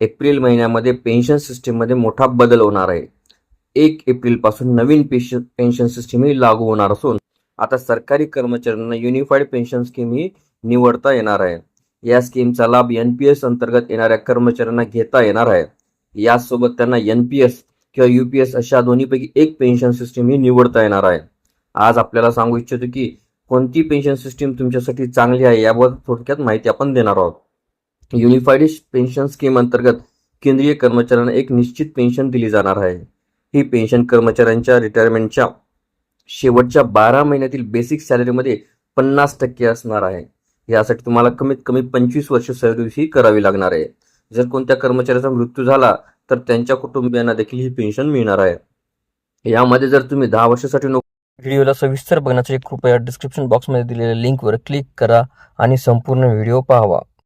April महिन्यामध्ये pension सिस्टीममध्ये मोठा बदल होणार आहे. एक एप्रिलपासून नवीन पेन्शन पेन्शन सिस्टीम ही लागू होणार असून आता सरकारी कर्मचाऱ्यांना युनिफाईड पेन्शन स्कीम ही निवडता येणार आहे. या स्कीमचा लाभ एन पी एस अंतर्गत येणाऱ्या कर्मचाऱ्यांना घेता येणार आहे. यासोबत त्यांना एन पी एस किंवा यू पी एस अशा दोन्हीपैकी एक पेन्शन सिस्टीम ही निवडता येणार आहे. आज आपल्याला सांगू इच्छितो की कोणती पेन्शन सिस्टीम तुमच्यासाठी चांगली आहे याबाबत थोडक्यात माहिती आपण देणार आहोत. युनिफाईड पेन्शन स्कीम अंतर्गत केंद्रीय कर्मचाऱ्यांना एक निश्चित पेन्शन दिली जाणार आहे. ही पेन्शन कर्मचाऱ्यांच्या रिटायरमेंटच्या शेवटच्या बारा महिन्यातील बेसिक सॅलरीमध्ये पन्नास टक्के असणार आहे. यासाठी तुम्हाला कमीत कमी पंचवीस वर्ष सर्व्हिस ही करावी लागणार आहे. जर कोणत्या कर्मचाऱ्याचा मृत्यू झाला तर त्यांच्या कुटुंबियांना देखील ही पेन्शन मिळणार आहे. यामध्ये जर तुम्ही दहा वर्षासाठी व्हिडिओला सविस्तर बघण्यासाठी कृपया डिस्क्रिप्शन बॉक्समध्ये दिलेल्या लिंकवर क्लिक करा आणि संपूर्ण व्हिडिओ पाहावा.